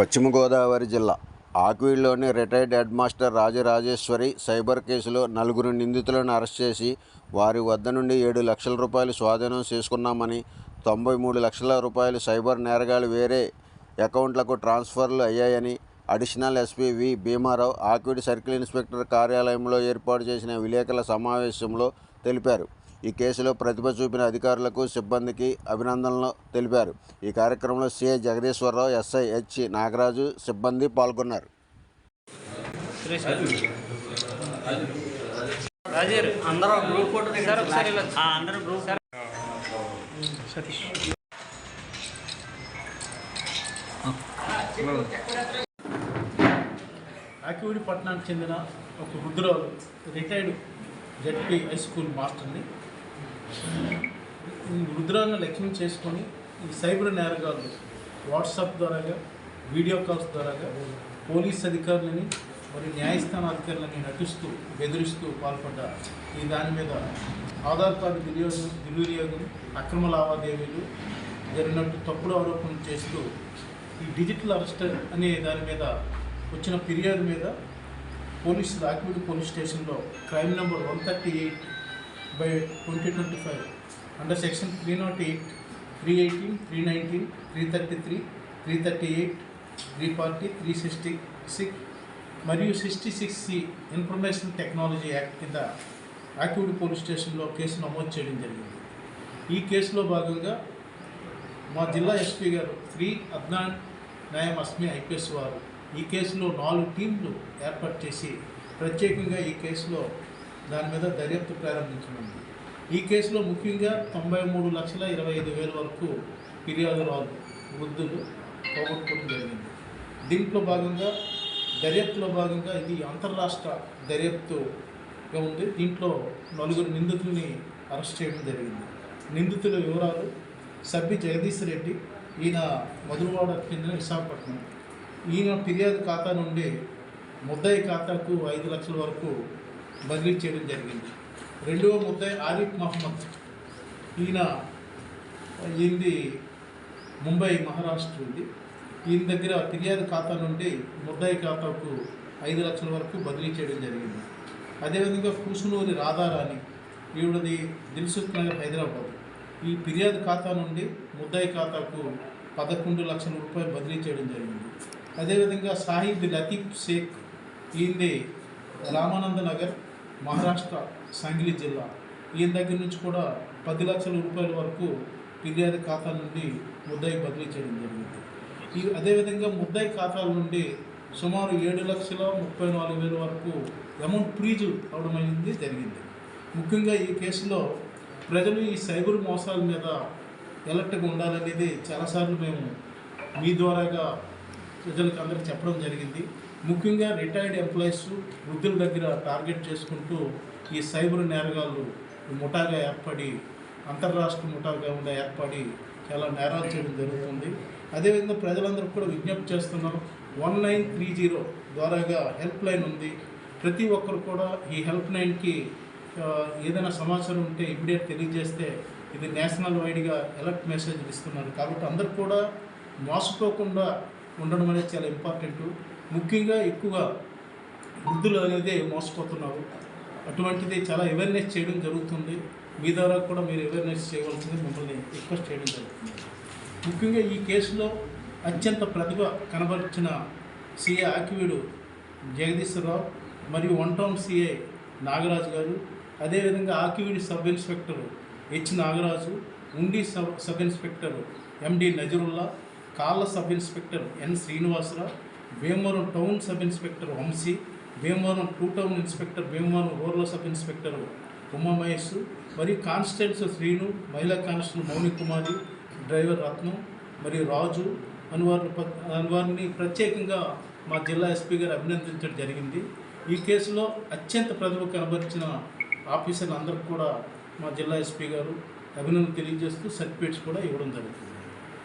పశ్చిమ గోదావరి జిల్లా ఆక్వీడ్లోని retired head master Rajarajeshwari cyber కేసులో నలుగురు నిందితులను అరెస్ట్ చేసి వారి వద్ద నుండి ఏడు లక్షల రూపాయలు స్వాధీనం చేసుకున్నామని తొంభై మూడు లక్షల రూపాయలు సైబర్ నేరగాళ్ళు వేరే అకౌంట్లకు ట్రాన్స్ఫర్లు అయ్యాయని additional SP V Bhimarao Akividu circle inspector కార్యాలయంలో ఏర్పాటు చేసిన విలేకరుల సమావేశంలో తెలిపారు. ఈ కేసులో ప్రతిభ చూపిన అధికారులకు సిబ్బందికి అభినందనలు తెలిపారు. ఈ కార్యక్రమంలో CI Jagadeeswararao SI H Nagaraju సిబ్బంది పాల్గొన్నారు. ఆకివీడి పట్టణానికి చెందిన ఒక వృద్ధురాలు రిటైర్డ్ జడ్పీ హై స్కూల్ మాస్టర్ని ఈ వృద్ధురాలను లక్ష్యం చేసుకొని ఈ సైబర్ నేరగాళ్ళు వాట్సాప్ ద్వారాగా వీడియో కాల్స్ ద్వారాగా పోలీస్ అధికారులని మరియు న్యాయస్థాన అధికారులని నటిస్తూ బెదిరిస్తూ పాల్పడ్డ ఈ దాని మీద ఆధార్ కార్డు వినియోగం దుర్వినియోగం అక్రమ లావాదేవీలు జరిగినట్టు తప్పుడు ఆరోపణలు చేస్తూ ఈ డిజిటల్ అరెస్ట్ అనే దాని మీద వచ్చిన ఫిర్యాదు మీద పోలీసులు ఆకివీడి పోలీస్ స్టేషన్లో crime number one thirty eight by twenty twenty five under section three naught eight three eighteen three nineteen three thirty three three thirty eight three forty three sixty six మరియు sixty six C information technology act కింద ఆకివీడి police స్టేషన్లో case నమోదు చేయడం జరిగింది. ఈ కేసులో భాగంగా మా జిల్లా ఎస్పీ గారు శ్రీ అద్నాన్ న్యాయం అస్మి ఐపీఎస్ వారు ఈ కేసులో నాలుగు టీంలు ఏర్పాటు చేసి ప్రత్యేకంగా ఈ కేసులో దాని మీద దర్యాప్తు ప్రారంభించనుంది. ఈ కేసులో ముఖ్యంగా తొంభై మూడు లక్షల ఇరవై ఐదు వేల వరకు ఫిర్యాదురాలు వృద్ధులు పోగొట్టుకోవడం జరిగింది. దీంట్లో భాగంగా దర్యాప్తులో భాగంగా ఇది అంతర్రాష్ట్ర దర్యాప్తుగా ఉంది. దీంట్లో నలుగురు నిందితుల్ని అరెస్ట్ చేయడం జరిగింది. నిందితుల వివరాలు సభ్య జగదీష్ రెడ్డి ఈయన మధురవాడ చెందిన విశాఖపట్నం. ఈయన ఫిర్యాదు ఖాతా నుండి ముద్దాయి ఖాతాకు ఐదు లక్షల వరకు బదిలీ చేయడం జరిగింది. రెండవ ముద్దాయి ఆరిఫ్ మహమ్మద్ ఈయన ఈయనది ముంబై మహారాష్ట్ర ఉంది. ఈయన దగ్గర ఫిర్యాదు ఖాతా నుండి ముద్దాయి ఖాతాకు ఐదు లక్షల వరకు బదిలీ చేయడం జరిగింది. అదేవిధంగా కూసునూరి రాధారాణి ఈవిడది దిల్సుఖ్ నగర్ హైదరాబాద్. ఈ ఫిర్యాదు ఖాతా నుండి ముద్దాయి ఖాతాకు పదకొండు లక్షల రూపాయలు బదిలీ చేయడం జరిగింది. అదేవిధంగా సాహిబ్ లతీఫ్ షేక్ ఈయనది రామానంద నగర్ మహారాష్ట్ర సంగిలి జిల్లా ఈయన దగ్గర నుంచి కూడా పది లక్షల రూపాయల వరకు ఫిర్యాదు ఖాతా నుండి ముద్దాయి బదిలీ చేయడం జరిగింది. ఈ అదేవిధంగా ముద్దాయి ఖాతాల నుండి సుమారు ఏడు లక్షల ముప్పై నాలుగు వేల వరకు అమౌంట్ ఫ్రీజు అవడం అనేది జరిగింది. ముఖ్యంగా ఈ కేసులో ప్రజలు ఈ సైబర్ మోసాల మీద ఎలర్ట్గా ఉండాలనేది చాలాసార్లు మేము మీ ద్వారాగా ప్రజలకు అందరికీ చెప్పడం జరిగింది. ముఖ్యంగా రిటైర్డ్ ఎంప్లాయీస్ వృద్ధుల దగ్గర టార్గెట్ చేసుకుంటూ ఈ సైబర్ నేరగాళ్ళు ముఠాగా ఏర్పడి అంతర్రాష్ట్ర ముఠాగా ఉండే ఏర్పడి చాలా నేరాలు చేయడం జరుగుతుంది. అదేవిధంగా ప్రజలందరూ కూడా విజ్ఞప్తి చేస్తున్నాం. వన్ నైన్ త్రీ జీరో ద్వారాగా హెల్ప్ లైన్ ఉంది. ప్రతి ఒక్కరు కూడా ఈ హెల్ప్ లైన్కి ఏదైనా సమాచారం ఉంటే ఇమ్మీడియట్ తెలియజేస్తే ఇది నేషనల్ వైడ్గా ఎలర్ట్ మెసేజ్ ఇస్తున్నారు. కాబట్టి అందరు కూడా మోసపోకుండా ఉండడం అనేది చాలా ఇంపార్టెంట్ ముఖ్యంగా ఎక్కువగా వృద్ధులు అనేది మోసపోతున్నారు. అటువంటిది చాలా అవేర్నెస్ చేయడం జరుగుతుంది. మీ ద్వారా కూడా మీరు అవేర్నెస్ చేయవలసింది మిమ్మల్ని రిక్వెస్ట్ చేయడం జరుగుతుంది. ముఖ్యంగా ఈ కేసులో అత్యంత ప్రతిభ కనబరిచిన సీఏ ఆకివీడు జగదీశ్వరరావు మరియు వన్ టౌన్ సీఏ నాగరాజు గారు. అదేవిధంగా Akividu sub inspector H Nagaraju Undi sub sub inspector MD Nazarulla Kalla sub inspector N Srinivasarao Bhimavaram town sub inspector Vamsi Bhimavaram two town inspector Bhimavaram rural sub inspector Umamahesh మరియు constables Srinu మహిళా constable మౌని కుమారి driver రత్నం మరియు రాజు అని వారిని వారిని ప్రత్యేకంగా మా జిల్లా SP గారు అభినందించడం జరిగింది. ఈ కేసులో అత్యంత ప్రజలకు కనబరిచిన ఆఫీసర్లు అందరికీ కూడా మా జిల్లా ఎస్పీ గారు అభినందన తెలియజేస్తూ సర్టిఫికేట్స్ కూడా ఇవ్వడం జరుగుతుంది.